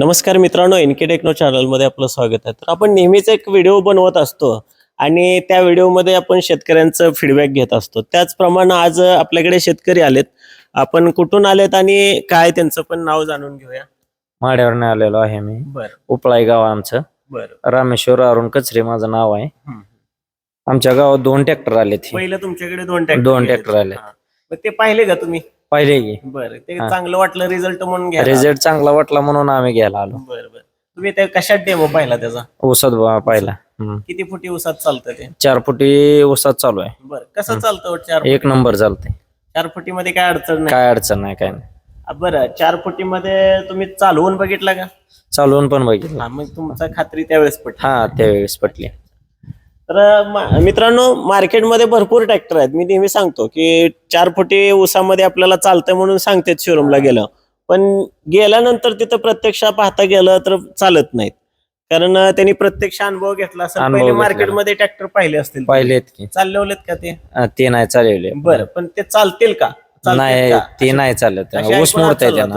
नमस्कार मित्रांनो N K techno चॅनलमध्ये आपलं स्वागत आहे. तर आपण नेहमीच एक व्हिडिओ बनवत असतो आणि त्या व्हिडिओमध्ये आपण शेतकऱ्यांचं फीडबॅक घेत असतो. त्याचप्रमाणे आज आपल्याकडे शेतकरी आलेत. आपण कुठून आलेत आणि काय त्यांचं पण नाव जाणून घेऊया. माड्यावरनं आलेलो आहे मी. बर. उपळाई गाव आहे आमचं. बर. रामेश्वर अरुण कचरे माझं नाव आहे. आमच्या गावात दोन ट्रॅक्टर आले ते पहिलं तुमच्याकडे दोन ट्रॅक्टर दोन ट्रॅक्टर आले ते पाहिले का तुम्ही? पाहिले की बरं ते हा. चांगलं वाटलं रिझल्ट म्हणून घ्या रिझल्ट चांगला वाटला म्हणून आम्ही घ्यायला आलो. बरं बरं. तुम्ही ते कशात डेमो पाहिला त्याचा? ऊसात बा- पाहिला. हम्म. किती फुटी उसात चालतं ते? चार फुटी ऊसात चालू आहे. बरं कसं चालतं हो चार एक नंबर चालते चार फुटीमध्ये काय अडचण नाही? काय अडचण नाही काय नाही. आ, बरं चार फुटीमध्ये तुम्ही चालवून बघितला का? चालवून पण बघितलं. हा मग तुमचा खात्री त्यावेळेस पटली. हा त्यावेळेस पटली. तर मा- मित्रांनो मार्केटमध्ये भरपूर ट्रॅक्टर आहेत. मी नेहमी सांगतो की चार फुटी ऊसामध्ये आपल्याला चालतंय म्हणून सांगतेत शोरूमला गेलं पण गेल्यानंतर तिथं प्रत्यक्ष पाहता गेलं तर चालत नाहीत. कारण त्यांनी प्रत्यक्ष अनुभव घेतला असेल. अनुभव पहिले. मार्केटमध्ये ट्रॅक्टर पाहिले असतील. पाहिलेत की. चालवलेत का ते? ते नाही चालवले बरं पण ते चालतील का? नाही? ते नाही चालत. ऊस मोडताय त्यांना.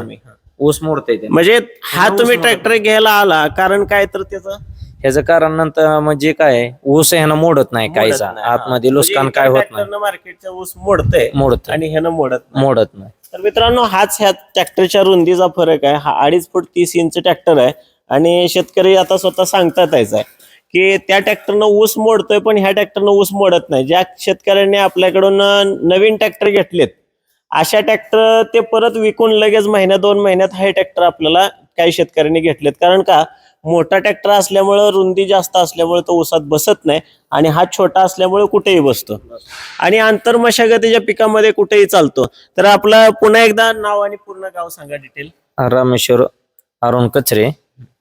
ऊस मोडताय म्हणजे हा तुम्ही ट्रॅक्टर घ्यायला आला कारण काय तर त्याचं? ह्याचं कारण नंतर म्हणजे काय ऊस ह्यानं मोडत नाही काहीचा. आतमध्ये नुकसान म्हणजे काय होत नाही. मार्केटचा ऊस मोडतंय मोडत आणि ह्यानं मोडत नाही. मोडत नाही. तर मित्रांनो हाच ह्या ट्रॅक्टरच्या रुंदीचा फरक आहे. हा अडीच फूट तीस इंच ट्रॅक्टर आहे. आणि शेतकरी आता स्वतः सांगतात आहे की त्या ट्रॅक्टरनं ऊस मोडतोय पण ह्या ट्रॅक्टरनं ऊस मोडत नाही. ज्या शेतकऱ्यांनी आपल्याकडून अं, नवीन ट्रॅक्टर घेतलेत अशा ट्रॅक्टर ते परत विकून लगेच महिन्या दोन महिन्यात हे ट्रॅक्टर आपल्याला काही शेतकऱ्यांनी घेतलेत. कारण का? मोठा ट्रॅक्टर असल्यामुळं रुंदी जास्त असल्यामुळे तो ऊसात बसत नाही आणि हा छोटा असल्यामुळे कुठेही बसतो. आणि आंतर मशागतीच्या पिकामध्ये कुठेही चालतो. तर आपलं पुन्हा एकदा नाव आणि पूर्ण गाव सांगा डिटेल रामेश्वर अरुण कचरे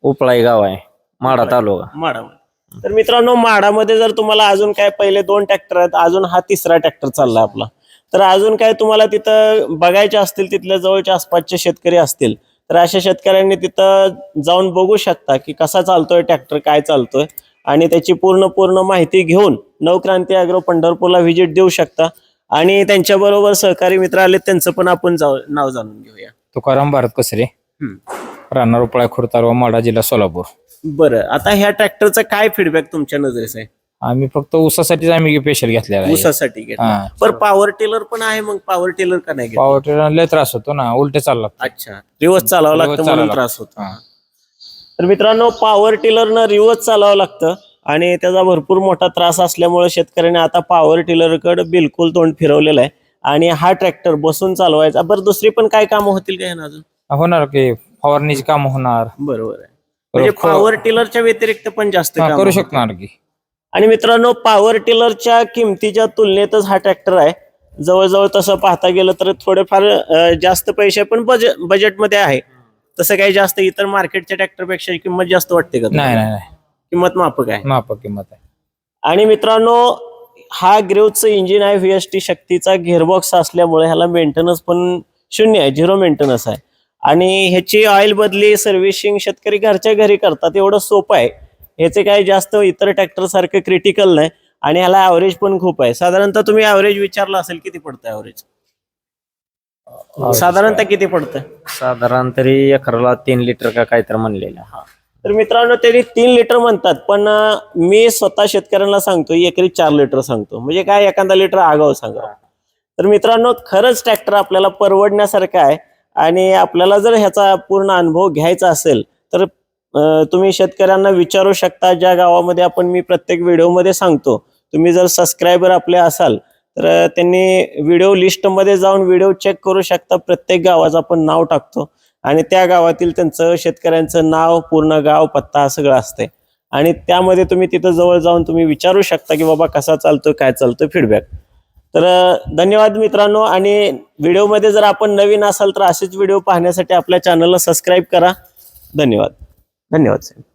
उपळाई गाव आहे माडा तालुका. माडामध्ये तर मित्रांनो माडामध्ये जर तुम्हाला अजून काय पहिले दोन ट्रॅक्टर आहेत अजून हा तिसरा ट्रॅक्टर चालला आपला. तर अजून काय तुम्हाला तिथं बघायचे असतील तिथल्या जवळच्या आसपासचे शेतकरी असतील तर अशा शेतकऱ्यांनी तिथं जाऊन बघू शकता की कसा चालतोय ट्रॅक्टर काय चालतोय. आणि त्याची पूर्ण पूर्ण माहिती घेऊन नवक्रांती अॅग्रो पंढरपूरला व्हिजिट देऊ शकता. आणि त्यांच्याबरोबर सहकारी मित्र आले त्यांचं पण आपण जाऊ नाव जाणून घेऊया. तुकाराम भारत कसरे? राहणार उपळा खुर्तारवा माडा जिल्हा सोलापूर. बरं आता ह्या ट्रॅक्टरचा काय फीडबॅक तुमच्या नजरेस आहे? आम्ही फक्त ऊसासाठीच आम्ही स्पेशल घेतलेला आहे. ऊसासाठी घेतला. हा. पर पॉवर टेलर पण आहे मग? पॉवर टेलर का नाही घेतला? पॉवर टेलर लय त्रास होतो ना उलटे चालला अच्छा. रिवर्स चालावं Reverse लागतं म्हणून चालावं त्रास होतो. तर मित्रांनो पॉवर टिलरनं रिवर्स चालावं लागतं आणि त्याचा भरपूर मोठा त्रास असल्यामुळे शेतकऱ्याने आता पॉवर टिलरकडे बिलकुल तोंड फिरवलेलं आहे. आणि हा ट्रॅक्टर बसून चालवायचा. बरं दुसरी पण काय कामं होतील का ह्यानं अजून? होणार की फवारणीची काम होणार. बरोबर आहे. म्हणजे पॉवर टिलरच्या व्यतिरिक्त पण जास्त हा, कामं करू होतील. शकणार की. आणि मित्रांनो पॉवर टिलरच्या किमतीच्या तुलनेतच हा ट्रॅक्टर आहे. जवळजवळ तसं पाहता गेलं तर थोडेफार जास्त पैसे पण बजेट बजेटमध्ये आहे. तसं काही जास्त इतर मार्केटच्या ट्रॅक्टरपेक्षा किंमत जास्त वाटते का? नाही नाही नाही. किंमत माफक आहे. मापक किंमत आहे. आणि मित्रांनो हा ग्रेवचं इंजिन आहे व्ही एस टी शक्तीचा गेअरबॉक्स असल्यामुळे ह्याला मेंटेनन्स पण शून्य आहे झिरो मेंटेनन्स आहे. आणि ह्याची ऑइल बदली सर्व्हिसिंग शेतकरी घरच्या घरी करतात एवढं सोपं आहे. ह्याचे काही जास्त इतर ट्रॅक्टर सारखं क्रिटिकल नाही. आणि ह्याला ॲव्हरेज पण खूप आहे. साधारणतः तुम्ही ॲव्हरेज विचारला असेल किती पडतं ॲव्हरेज साधारणतः किती पडतं साधारण तरी एकराला तीन लिटर का काहीतरी म्हणलेलं. तर मित्रांनो त्यांनी तीन लिटर म्हणतात पण मी स्वतः शेतकऱ्यांना सांगतो एकरी चार लिटर सांगतो. म्हणजे काय? एखादा लिटर आगाव सांगा. तर मित्रांनो खरंच ट्रॅक्टर आपल्याला परवडण्यासारखं आहे. आणि आपल्याला जर ह्याचा पूर्ण अनुभव घ्यायचा असेल तर तुम्ही शेतकऱ्यांना विचारू शकता ज्या गावामध्ये आपण मी प्रत्येक व्हिडिओमध्ये सांगतो. तुम्ही जर सबस्क्रायबर आपले असाल तर त्यांनी व्हिडिओ लिस्टमध्ये जाऊन व्हिडिओ चेक करू शकता. प्रत्येक गावाचं आपण नाव टाकतो आणि त्या गावातील त्यांचं शेतकऱ्यांचं नाव पूर्ण गाव पत्ता सगळं असते आणि त्यामध्ये तुम्ही तिथं जवळ जाऊन तुम्ही विचारू शकता की बाबा कसा चालतोय काय चालतोय फीडबॅक तर धन्यवाद मित्रांनो आणि व्हिडिओमध्ये जर आपण नवीन असाल तर असेच व्हिडिओ पाहण्यासाठी आपल्या चॅनलला सबस्क्राईब करा. धन्यवाद. धन्यवाद साहेब.